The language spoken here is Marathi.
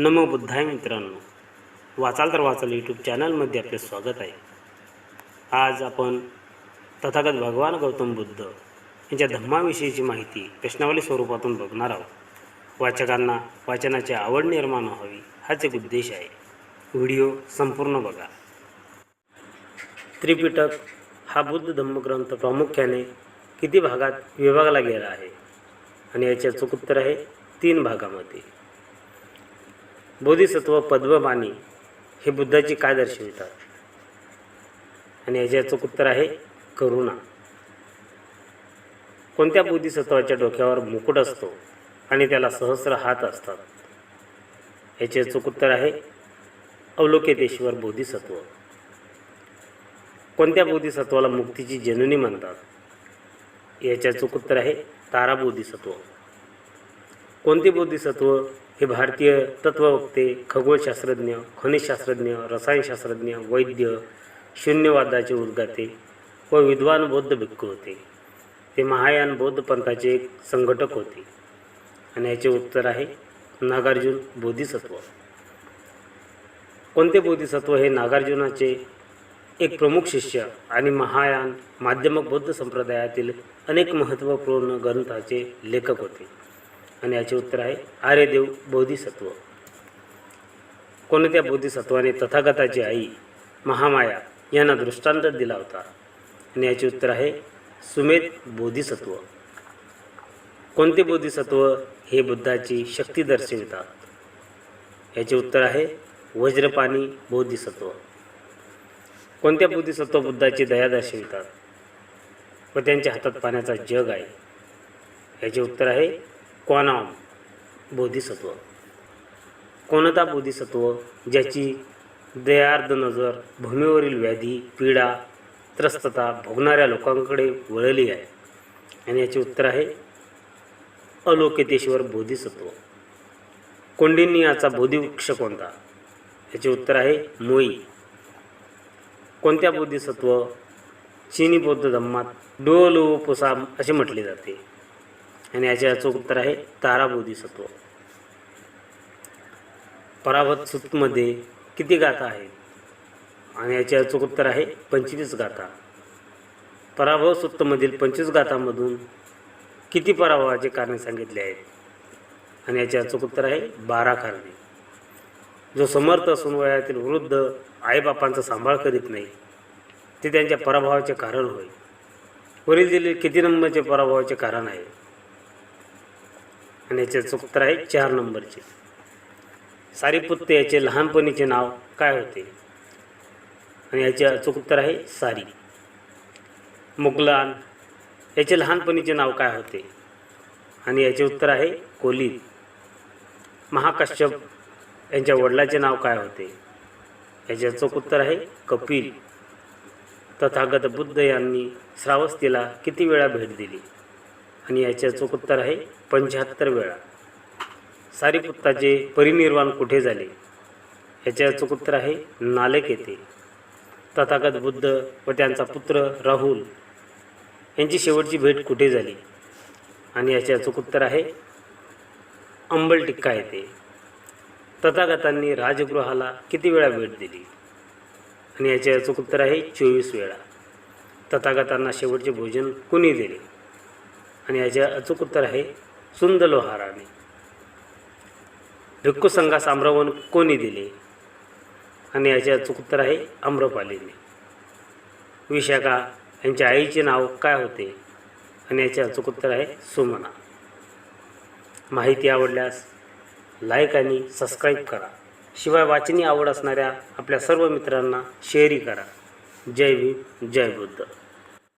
नमो बुद्धाय मित्रांनो. वाचाल तर वाचाल यूट्यूब चॅनलमध्ये आपले स्वागत आहे. आज आपण तथागत भगवान गौतम बुद्ध यांच्या धम्माविषयीची माहिती प्रश्नावली स्वरूपातून बघणार आहोत. वाचकांना वाचनाची आवड निर्माण व्हावी हाच एक उद्देश आहे. व्हिडिओ संपूर्ण बघा. त्रिपिटक हा बुद्ध धम्मग्रंथ प्रामुख्याने किती भागात विभागला गेला आहे? आणि याचे अचूक उत्तर आहे तीन भागामध्ये. बोधिसत्व पद्मपाणी हे बुद्धाची काय दर्शवितात? आणि याच्याचं उत्तर आहे करुणा. कोणत्या बोधिसत्वाच्या डोक्यावर मुकुट असतो आणि त्याला सहस्र हात असतात? याचे अचूक उत्तर आहे अवलोकेतेश्वर बोधिसत्व. कोणत्या बोधिसत्वाला मुक्तीची जननी म्हणतात? याचे अचूक उत्तर आहे तारा बोधिसत्व कोणते बोधिसत्व हे भारतीय तत्ववक्ते खगोलशास्त्रज्ञ खनिजशास्त्रज्ञ रसायनशास्त्रज्ञ वैद्य शून्यवादाचे उद्गाते व विद्वान बौद्ध भिक्खू होते. ते महायान बौद्ध पंथाचे एक संघटक होते. आणि याचे उत्तर आहे नागार्जुन बोधिसत्व. कोणते बोधिसत्व हे नागार्जुनाचे एक प्रमुख शिष्य आणि महायान माध्यमक बौद्ध संप्रदायातील अनेक महत्त्वपूर्ण ग्रंथाचे लेखक होते? आणि याचे उत्तर आहे आर्यदेव बोधिसत्व. कोणत्या बोधिसत्वाने तथागताची आई महामाया यांना दृष्टांत दिला होता? आणि याचे उत्तर आहे सुमेध बोधिसत्व. कोणते बोधिसत्व हे बुद्धाची शक्ती दर्शवितात? याचे उत्तर आहे वज्रपाणी बोधिसत्व. कोणत्या बोधिसत्व बुद्धाची दया दर्शवितात? व त्यांच्या हातात पाण्याचा जग आहे. याचे उत्तर आहे क्वानाम बोधिसत्व? कोणता बोधिसत्व ज्याची दयार्द नजर भूमीवरील व्याधी पीडा त्रस्तता भोगणाऱ्या लोकांकडे वळली आहे? आणि याचे उत्तर आहे अलोकितेश्वर बोधिसत्व. कोंडिन्याचा बोधिवृक्ष कोणता? याचे उत्तर आहे मोई. कोणत्या बोधिसत्व? चीनी बौद्ध धम्मात डोलोपोसाम असे म्हटले जाते. आणि याचे अचूक उत्तर आहे तारा बोधिसत्व पराभत सूतमध्ये किती गाथा आहेत? आणि याचे अचूक उत्तर आहे पंचवीस गाथा. पराभव सूक्तमधील पंचवीस गाथामधून किती पराभवाचे कारणे सांगितले आहेत? आणि याचे अचूक उत्तर आहे बारा कारणे. जो समर्थ असून वयातील वृद्ध आईबापांचा सांभाळ करीत नाही ते त्यांच्या पराभवाचे कारण होय. वरील दिले किती नंबरचे पराभवाचे कारण आहे? आणि याचे उत्तर आहे चार नंबरचे. सारीपुत्त याचे लहानपणीचे नाव काय होते? आणि याचे अचूक उत्तर आहे सारी. मुगलान याचे लहानपणीचे नाव काय होते? आणि याचे उत्तर आहे कोली महाकश्यप यांच्या वडिलाचे नाव काय होते? याचे अचूक उत्तर आहे कपिल. तथागत बुद्ध यांनी श्रावस्तीला किती वेळा भेट दिली? आणि याचे अचूक उत्तर आहे पंच्याहत्तर वेळा. सारीपुत्ताचे परिनिर्वाण कुठे झाले? याचे अचूक उत्तर आहे नालेक येथे. तथागत बुद्ध व त्यांचा पुत्र राहुल यांची शेवटची भेट कुठे झाली? आणि याचे अचूक उत्तर आहे अंबल टिक्का येथे. तथागतांनी राजगृहाला किती वेळा भेट दिली? आणि याचे अचूक उत्तर आहे चोवीस वेळा. तथागतांना शेवटचे भोजन कुणी दिले? आणि याचे अचूक उत्तर आहे सुंदलोहाराने. भिक्खू संघास आम्रवन कोणी दिले? आणि याचे अचूक उत्तर आहे आम्रपालीने. विशाखा यांच्या आईचे नाव काय होते? आणि याचे अचूक उत्तर आहे सुमना. माहिती आवडल्यास लाईक आणि सबस्क्राईब करा. शिवाय वाचनी आवड असणाऱ्या आपल्या सर्व मित्रांना शेअरही करा. जय भीम जय बुद्ध.